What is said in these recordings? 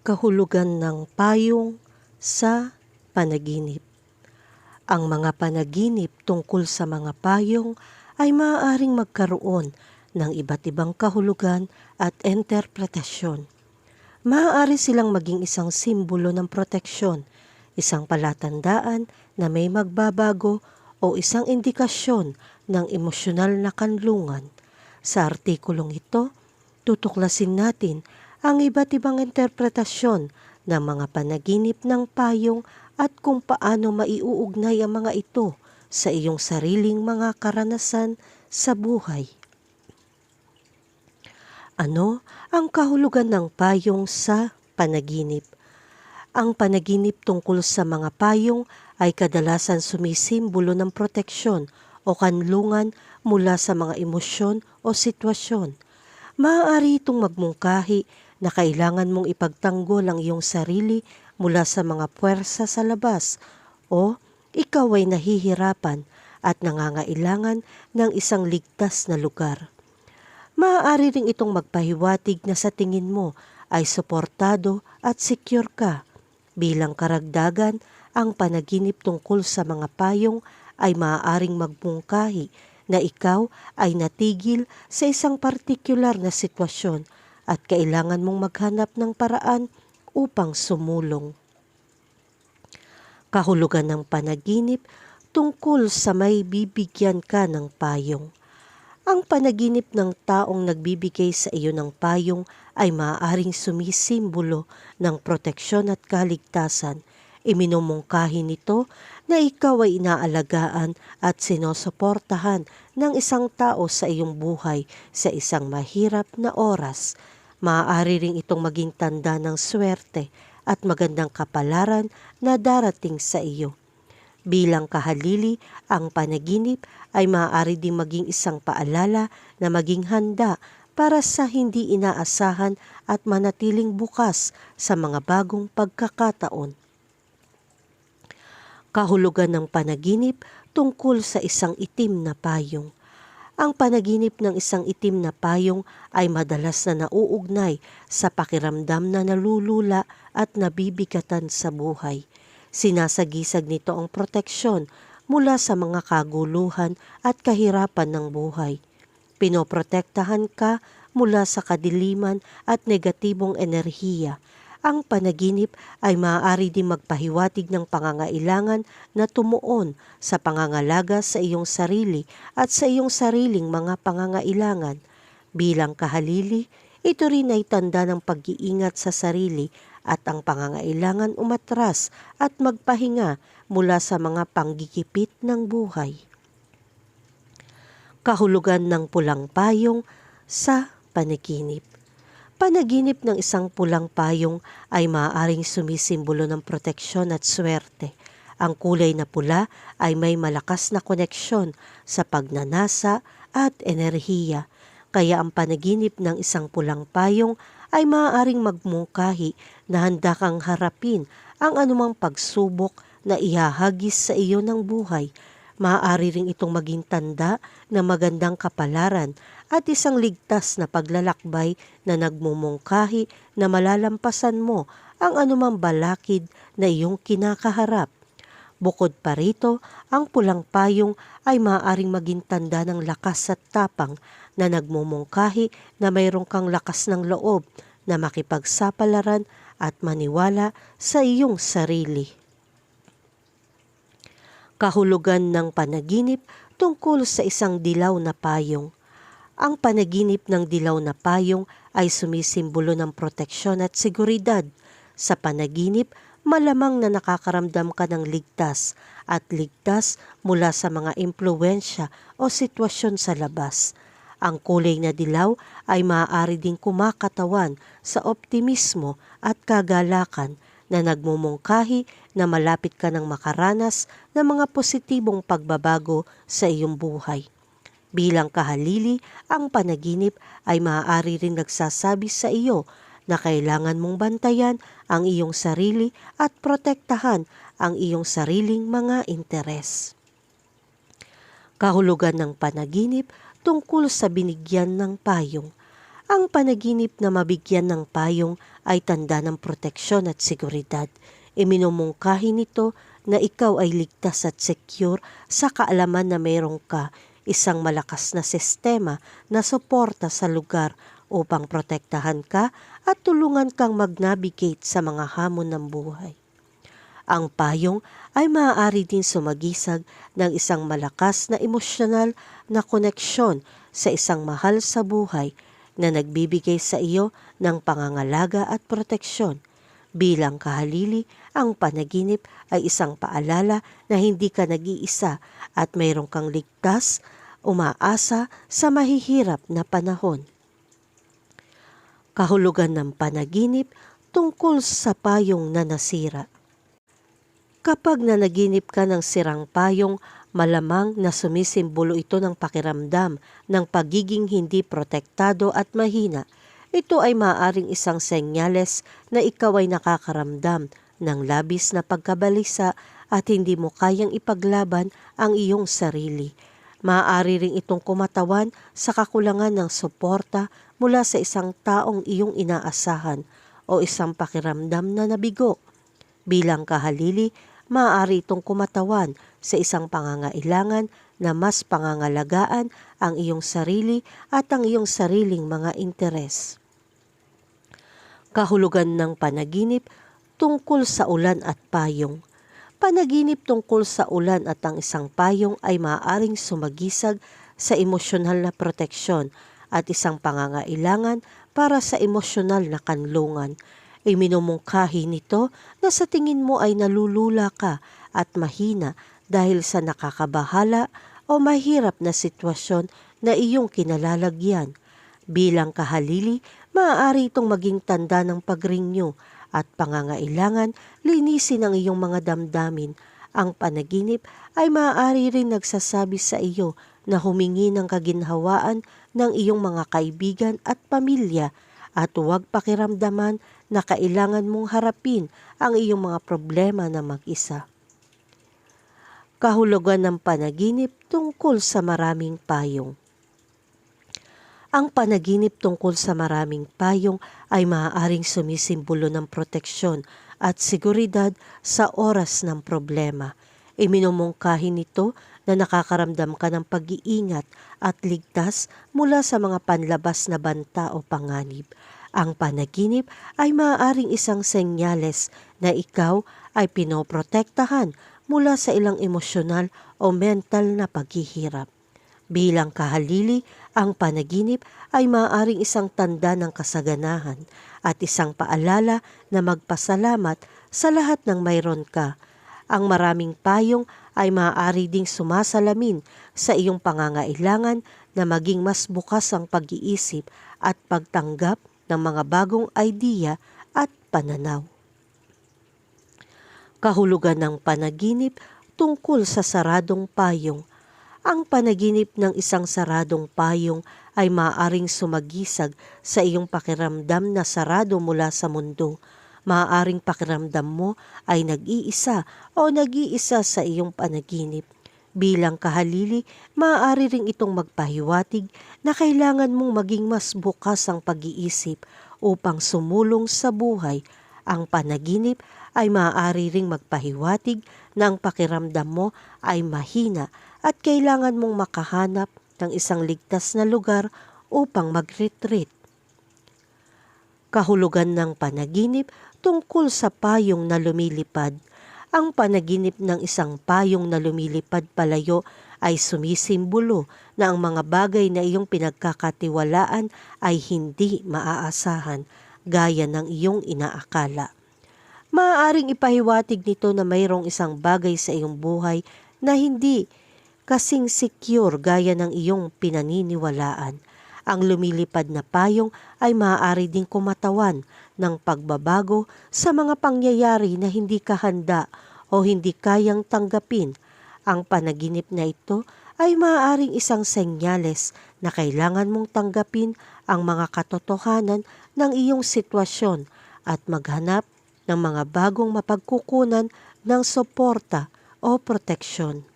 kahulugan ng payong sa panaginip. Ang mga panaginip tungkol sa mga payong ay maaaring magkaroon ng iba't ibang kahulugan at interpretasyon. Maaari silang maging isang simbolo ng proteksyon, isang palatandaan na may magbabago o isang indikasyon ng emosyonal na kanlungan. Sa artikulong ito, tutuklasin natin ang iba't ibang interpretasyon ng mga panaginip ng payong at kung paano maiuugnay ang mga ito sa iyong sariling mga karanasan sa buhay. Ano ang kahulugan ng payong sa panaginip? Ang panaginip tungkol sa mga payong ay kadalasan sumisimbolo ng proteksyon o kanlungan mula sa mga emosyon o sitwasyon. Maaari itong magmungkahi na kailangan mong ipagtanggol ang iyong sarili mula sa mga puwersa sa labas o ikaw ay nahihirapan at nangangailangan ng isang ligtas na lugar. Maaari ring itong magpahiwatig na sa tingin mo ay suportado at secure ka. Bilang karagdagan, ang panaginip tungkol sa mga payong ay maaaring magmungkahi na ikaw ay natigil sa isang partikular na sitwasyon at kailangan mong maghanap ng paraan upang sumulong. Kahulugan ng panaginip tungkol sa may bibigyan ka ng payong. Ang panaginip ng taong nagbibigay sa iyo ng payong ay maaaring sumisimbolo ng proteksyon at kaligtasan. Iminumungkahi nito na ikaw ay inaalagaan at sinusuportahan ng isang tao sa iyong buhay sa isang mahirap na oras. Maaari ring itong maging tanda ng swerte at magandang kapalaran na darating sa iyo. Bilang kahalili, ang panaginip ay maaari ding maging isang paalala na maging handa para sa hindi inaasahan at manatiling bukas sa mga bagong pagkakataon. Kahulugan ng panaginip tungkol sa isang itim na payong. Ang panaginip ng isang itim na payong ay madalas na nauugnay sa pakiramdam na nalulula at nabibigatan sa buhay. Sinasagisag nito ang proteksyon mula sa mga kaguluhan at kahirapan ng buhay. Pinoprotektahan ka mula sa kadiliman at negatibong enerhiya. Ang panaginip ay maaari din magpahiwatig ng pangangailangan na tumuon sa pangangalaga sa iyong sarili at sa iyong sariling mga pangangailangan. Bilang kahalili, ito rin ay tanda ng pag-iingat sa sarili at ang pangangailangan umatras at magpahinga mula sa mga panggigipit ng buhay. Kahulugan ng pulang payong sa panaginip. Panaginip ng isang pulang payong ay maaaring sumisimbolo ng proteksyon at swerte. Ang kulay na pula ay may malakas na koneksyon sa pagnanasa at enerhiya. Kaya ang panaginip ng isang pulang payong ay maaaring magmungkahi na handa kang harapin ang anumang pagsubok na ihahagis sa iyo ng buhay. Maaari ring itong maging tanda na magandang kapalaran at isang ligtas na paglalakbay na nagmumungkahi na malalampasan mo ang anumang balakid na iyong kinakaharap. Bukod pa rito, ang pulang payong ay maaaring maging tanda ng lakas at tapang na nagmumungkahi na mayroong kang lakas ng loob na makipagsapalaran at maniwala sa iyong sarili. Kahulugan ng panaginip tungkol sa isang dilaw na payong. Ang panaginip ng dilaw na payong ay sumisimbolo ng proteksyon at seguridad. Sa panaginip, malamang na nakakaramdam ka ng ligtas at ligtas mula sa mga impluensya o sitwasyon sa labas. Ang kulay na dilaw ay maaari ding kumakatawan sa optimismo at kagalakan na nagmumungkahi na malapit ka ng makaranas ng mga positibong pagbabago sa iyong buhay. Bilang kahalili, ang panaginip ay maaari rin nagsasabi sa iyo na kailangan mong bantayan ang iyong sarili at protektahan ang iyong sariling mga interes. Kahulugan ng panaginip tungkol sa binigyan ng payong. Ang panaginip na mabigyan ng payong ay tanda ng proteksyon at seguridad. Iminumungkahi nito na ikaw ay ligtas at secure sa kaalaman na mayroong ka isang malakas na sistema na suporta sa lugar upang protektahan ka at tulungan kang mag-navigate sa mga hamon ng buhay. Ang payong ay maaari din sumagisag ng isang malakas na emosyonal na koneksyon sa isang mahal sa buhay na nagbibigay sa iyo ng pangangalaga at proteksyon. Bilang kahalili, ang panaginip ay isang paalala na hindi ka nag-iisa at mayroong kang ligtas, umaasa sa mahihirap na panahon. Kahulugan ng panaginip tungkol sa payong na nasira. Kapag nanaginip ka ng sirang payong, malamang na sumisimbolo ito ng pakiramdam ng pagiging hindi protektado at mahina. Ito ay maaaring isang senyales na ikaw ay nakakaramdam ng labis na pagkabalisa at hindi mo kayang ipaglaban ang iyong sarili. Maaari ring itong kumatawan sa kakulangan ng suporta mula sa isang taong iyong inaasahan o isang pakiramdam na nabigo. Bilang kahalili, maaari itong kumatawan sa isang pangangailangan na mas pangangalagaan ang iyong sarili at ang iyong sariling mga interes. Kahulugan ng panaginip tungkol sa ulan at payong. Panaginip tungkol sa ulan at ang isang payong ay maaaring sumagisag sa emosyonal na proteksyon at isang pangangailangan para sa emosyonal na kanlungan. Iminumungkahi nito na sa tingin mo ay nalulula ka at mahina dahil sa nakakabahala o mahirap na sitwasyon na iyong kinalalagyan. Bilang kahalili, maaari itong maging tanda ng pagrinyo at pangangailangan linisin ang iyong mga damdamin. Ang panaginip ay maaari rin nagsasabi sa iyo na humingi ng kaginhawaan ng iyong mga kaibigan at pamilya at huwag pakiramdaman na kailangan mong harapin ang iyong mga problema na mag-isa. Kahulugan ng panaginip tungkol sa maraming payong. Ang panaginip tungkol sa maraming payong ay maaaring sumisimbolo ng proteksyon at seguridad sa oras ng problema. Iminumungkahi nito na nakakaramdam ka ng pag-iingat at ligtas mula sa mga panlabas na banta o panganib. Ang panaginip ay maaaring isang senyales na ikaw ay pinoprotektahan mula sa ilang emosyonal o mental na paghihirap. Bilang kahalili, ang panaginip ay maaaring isang tanda ng kasaganahan at isang paalala na magpasalamat sa lahat ng mayroon ka. Ang maraming payong ay maaari ding sumasalamin sa iyong pangangailangan na maging mas bukas ang pag-iisip at pagtanggap ng mga bagong idea at pananaw. Kahulugan ng panaginip tungkol sa saradong payong ang panaginip ng isang saradong payong ay maaaring sumagisag sa iyong pakiramdam na sarado mula sa mundo. Maaaring pakiramdam mo ay nag-iisa o nag-iisa sa iyong panaginip. Bilang kahalili, maaari ring itong magpahiwatig na kailangan mong maging mas bukas ang pag-iisip upang sumulong sa buhay. Ang panaginip ay maaari ring magpahiwatig na ang pakiramdam mo ay mahina at kailangan mong makahanap ng isang ligtas na lugar upang mag-retreat. Kahulugan ng panaginip tungkol sa payong na lumilipad. Ang panaginip ng isang payong na lumilipad palayo ay sumisimbolo na ang mga bagay na iyong pinagkakatiwalaan ay hindi maaasahan gaya ng iyong inaakala. Maaaring ipahiwatig nito na mayroong isang bagay sa iyong buhay na hindi kasing secure gaya ng iyong pinaniniwalaan. Ang lumilipad na payong ay maaari ding kumatawan ng pagbabago sa mga pangyayari na hindi kahanda o hindi kayang tanggapin. Ang panaginip na ito ay maaaring isang senyales na kailangan mong tanggapin ang mga katotohanan ng iyong sitwasyon at maghanap ng mga bagong mapagkukunan ng suporta o proteksyon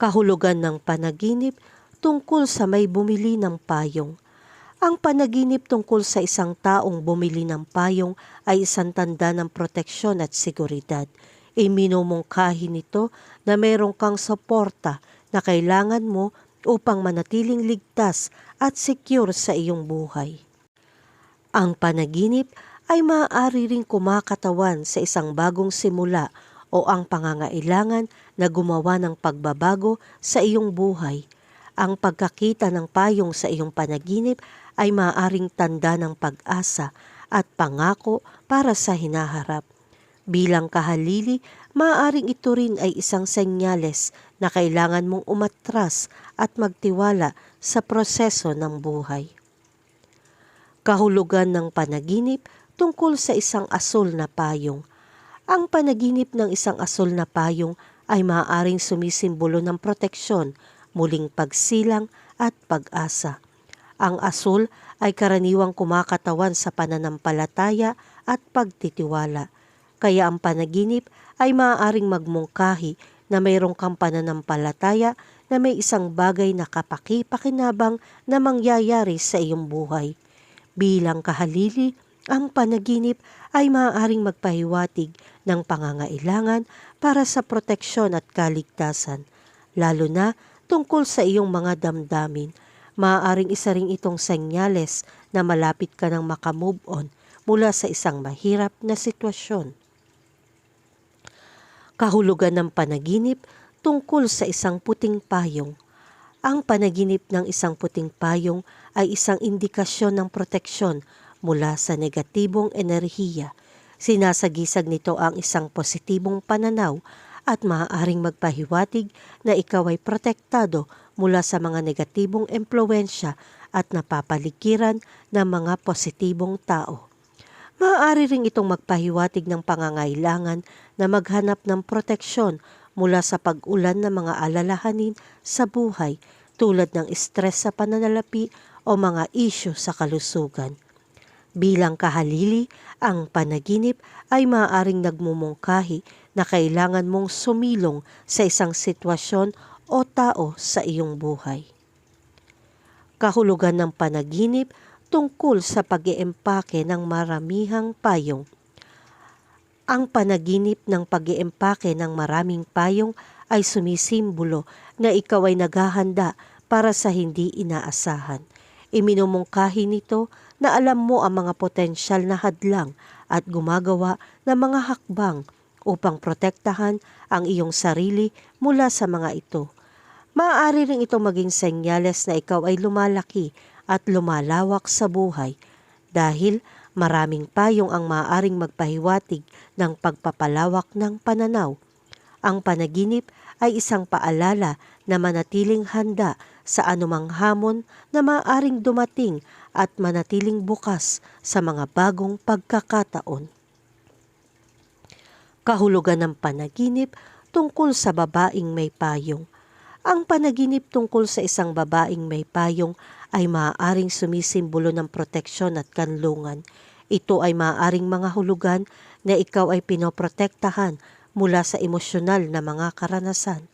kahulugan ng panaginip tungkol sa may bumili ng payong. Ang panaginip tungkol sa isang taong bumili ng payong ay isang tanda ng proteksyon at seguridad. Iminumungkahi nito na mayroong kang suporta na kailangan mo upang manatiling ligtas at secure sa iyong buhay. Ang panaginip ay maaari ring kumakatawan sa isang bagong simula o ang pangangailangan na gumawa ng pagbabago sa iyong buhay. Ang pagkakita ng payong sa iyong panaginip ay maaaring tanda ng pag-asa at pangako para sa hinaharap. Bilang kahalili, maaaring ito rin ay isang senyales na kailangan mong umatras at magtiwala sa proseso ng buhay. Kahulugan ng panaginip tungkol sa isang asol na payong. Ang panaginip ng isang asol na payong ay maaaring sumisimbolo ng proteksyon, muling pagsilang at pag-asa. Ang asul ay karaniwang kumakatawan sa pananampalataya at pagtitiwala. Kaya ang panaginip ay maaaring magmungkahi na mayroong kang pananampalataya na may isang bagay na kapaki-pakinabang na mangyayari sa iyong buhay. Bilang kahalili, ang panaginip ay maaaring magpahiwatig ng pangangailangan para sa proteksyon at kaligtasan, lalo na tungkol sa iyong mga damdamin. Maaaring isa ring itong senyales na malapit ka nang makamove on mula sa isang mahirap na sitwasyon. Kahulugan ng panaginip tungkol sa isang puting payong. Ang panaginip ng isang puting payong ay isang indikasyon ng proteksyon mula sa negatibong enerhiya. Sinasagisag nito ang isang positibong pananaw at maaaring magpahiwatig na ikaw ay protektado mula sa mga negatibong empluensya at napapaligiran ng mga positibong tao. Maaari ring itong magpahiwatig ng pangangailangan na maghanap ng proteksyon mula sa pag-ulan ng mga alalahanin sa buhay tulad ng stress sa pananalapi o mga isyu sa kalusugan. Bilang kahalili, ang panaginip ay maaaring nagmumungkahi na kailangan mong sumilong sa isang sitwasyon o tao sa iyong buhay. Kahulugan ng panaginip tungkol sa pag-iempake ng maramihang payong. Ang panaginip ng pag-iempake ng maraming payong ay sumisimbolo na ikaw ay naghahanda para sa hindi inaasahan. Iminumungkahi nito na alam mo ang mga potensyal na hadlang at gumagawa ng mga hakbang upang protektahan ang iyong sarili mula sa mga ito. Maaari rin ito maging senyales na ikaw ay lumalaki at lumalawak sa buhay dahil maraming payong ang maaaring magpahiwatig ng pagpapalawak ng pananaw. Ang panaginip ay isang paalala na manatiling handa sa anumang hamon na maaaring dumating at manatiling bukas sa mga bagong pagkakataon. Kahulugan ng panaginip tungkol sa babaeng may payong. Ang panaginip tungkol sa isang babaeng may payong ay maaaring sumisimbolo ng proteksyon at kanlungan. Ito ay maaaring mga hulugan na ikaw ay pinoprotektahan mula sa emosyonal na mga karanasan.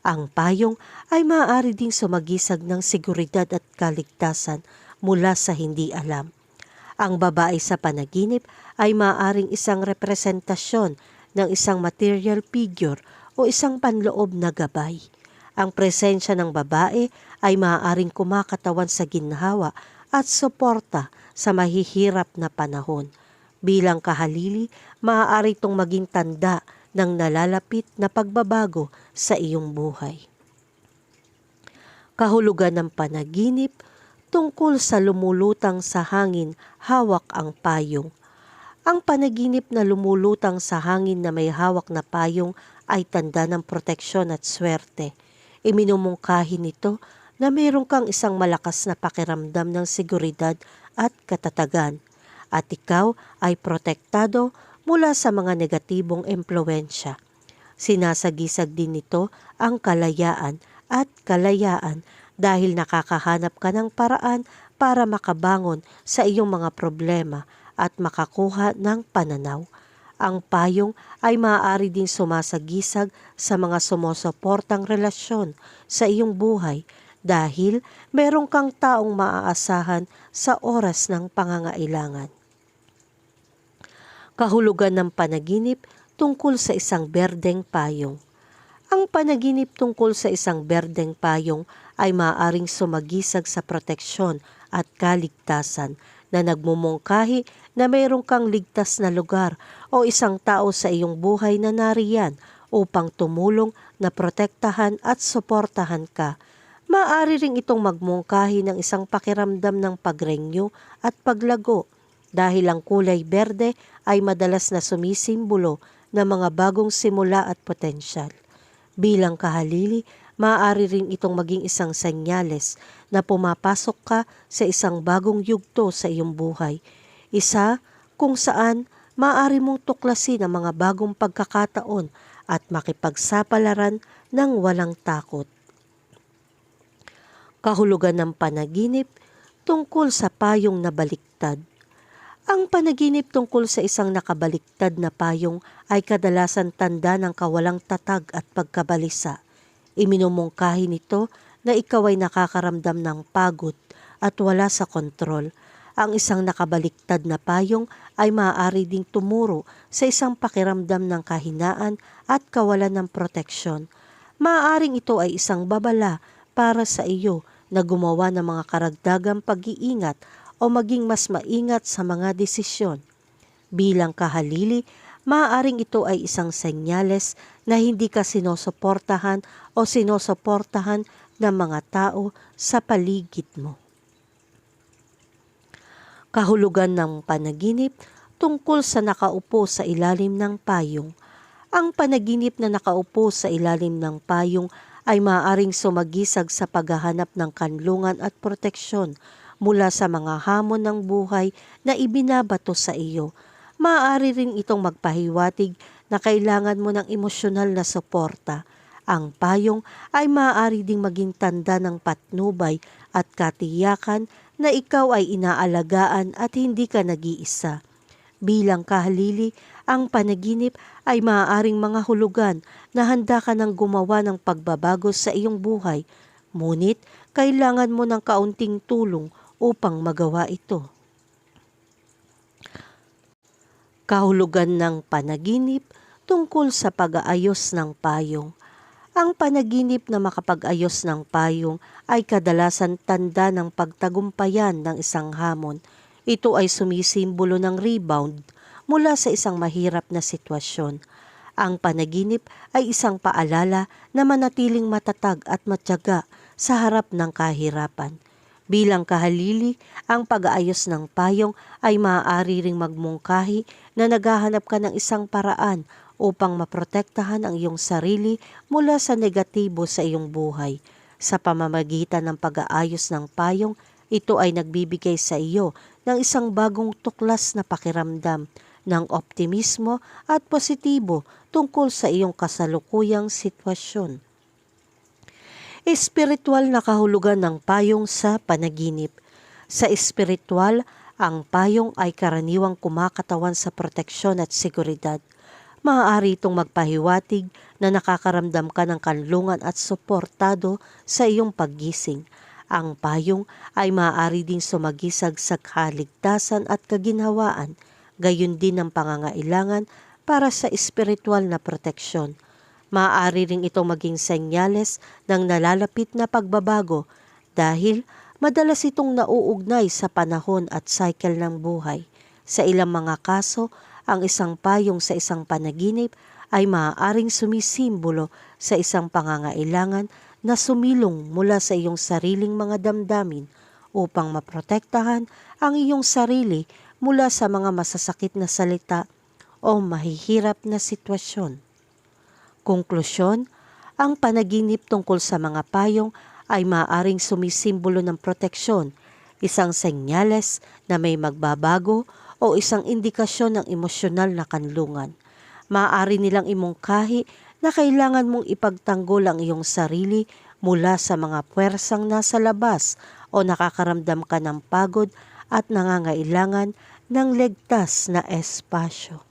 Ang payong ay maaari ding sumagisag ng seguridad at kaligtasan mula sa hindi alam. Ang babae sa panaginip ay maaaring isang representasyon ng isang material figure o isang panloob na gabay. Ang presensya ng babae ay maaaring kumakatawan sa ginhawa at suporta sa mahihirap na panahon. Bilang kahalili, maaari itong maging tanda ng nalalapit na pagbabago sa iyong buhay. Kahulugan ng panaginip tungkol sa lumulutang sa hangin hawak ang payong. Ang panaginip na lumulutang sa hangin na may hawak na payong ay tanda ng proteksyon at swerte. Iminumungkahi nito na mayroon kang isang malakas na pakiramdam ng seguridad at katatagan at ikaw ay protektado mula sa mga negatibong empluensya. Sinasagisag din nito ang kalayaan at kalayaan dahil nakakahanap ka ng paraan para makabangon sa iyong mga problema at makakuha ng pananaw. Ang payong ay maaari din sumasagisag sa mga sumusuportang relasyon sa iyong buhay dahil meron kang taong maaasahan sa oras ng pangangailangan. Kahulugan ng panaginip tungkol sa isang berdeng payong. Ang panaginip tungkol sa isang berdeng payong ay maaaring sumagisag sa proteksyon at kaligtasan na nagmumungkahi na mayroong kang ligtas na lugar o isang tao sa iyong buhay na nariyan upang tumulong na protektahan at suportahan ka. Maaari ring itong magmungkahi ng isang pakiramdam ng pagrenyo at paglago dahil ang kulay berde ay madalas na sumisimbolo ng mga bagong simula at potensyal. Bilang kahalili, maaari rin itong maging isang senyales na pumapasok ka sa isang bagong yugto sa iyong buhay. Isa kung saan maaari mong tuklasin ang mga bagong pagkakataon at makipagsapalaran ng walang takot. Kahulugan ng panaginip tungkol sa payong na baliktad. Ang panaginip tungkol sa isang nakabaliktad na payong ay kadalasan tanda ng kawalang tatag at pagkabalisa. Iminumungkahi nito na ikaw ay nakakaramdam ng pagod at wala sa kontrol. Ang isang nakabaliktad na payong ay maaari ding tumuro sa isang pakiramdam ng kahinaan at kawalan ng proteksyon. Maaaring ito ay isang babala para sa iyo na gumawa ng mga karagdagang pag-iingat o maging mas maingat sa mga desisyon. Bilang kahalili, maaaring ito ay isang senyales na hindi ka sinusuportahan o sinusuportahan ng mga tao sa paligid mo. Kahulugan ng panaginip tungkol sa nakaupo sa ilalim ng payong. Ang panaginip na nakaupo sa ilalim ng payong ay maaaring sumagisag sa paghahanap ng kanlungan at proteksyon mula sa mga hamon ng buhay na ibinabato sa iyo. Maaari rin itong magpahiwatig na kailangan mo ng emosyonal na suporta. Ang payong ay maaari ding maging tanda ng patnubay at katiyakan na ikaw ay inaalagaan at hindi ka nag-iisa. Bilang kahalili, ang panaginip ay maaaring mga hulugan na handa ka ng gumawa ng pagbabago sa iyong buhay, ngunit kailangan mo ng kaunting tulong upang magawa ito. Kahulugan ng panaginip tungkol sa pag-aayos ng payong. Ang panaginip na makapag-ayos ng payong ay kadalasan tanda ng pagtagumpayan ng isang hamon. Ito ay sumisimbolo ng rebound mula sa isang mahirap na sitwasyon. Ang panaginip ay isang paalala na manatiling matatag at matyaga sa harap ng kahirapan. Bilang kahalili, ang pag-aayos ng payong ay maaari ring magmungkahi na naghahanap ka ng isang paraan upang maprotektahan ang iyong sarili mula sa negatibo sa iyong buhay. Sa pamamagitan ng pag-aayos ng payong, ito ay nagbibigay sa iyo ng isang bagong tuklas na pakiramdam ng optimismo at positibo tungkol sa iyong kasalukuyang sitwasyon. Espiritual na kahulugan ng payong sa panaginip. Sa espiritual, ang payong ay karaniwang kumakatawan sa proteksyon at seguridad. Maaari itong magpahiwatig na nakakaramdam ka ng kanlungan at suportado sa iyong paggising. Ang payong ay maaari ding sumagisag sa kaligtasan at kaginhawaan gayon din ang pangangailangan para sa espiritual na proteksyon. Maaari ring itong maging senyales ng nalalapit na pagbabago dahil madalas itong nauugnay sa panahon at cycle ng buhay. Sa ilang mga kaso, ang isang payong sa isang panaginip ay maaaring sumisimbolo sa isang pangangailangan na sumilong mula sa iyong sariling mga damdamin upang maprotektahan ang iyong sarili mula sa mga masasakit na salita o mahihirap na sitwasyon. Konklusyon, ang panaginip tungkol sa mga payong ay maaring sumisimbolo ng proteksyon, isang senyales na may magbabago o isang indikasyon ng emosyonal na kanlungan. Maaari nilang imungkahi na kailangan mong ipagtanggol ang iyong sarili mula sa mga puwersang nasa labas o nakakaramdam ka ng pagod at nangangailangan ng ligtas na espasyo.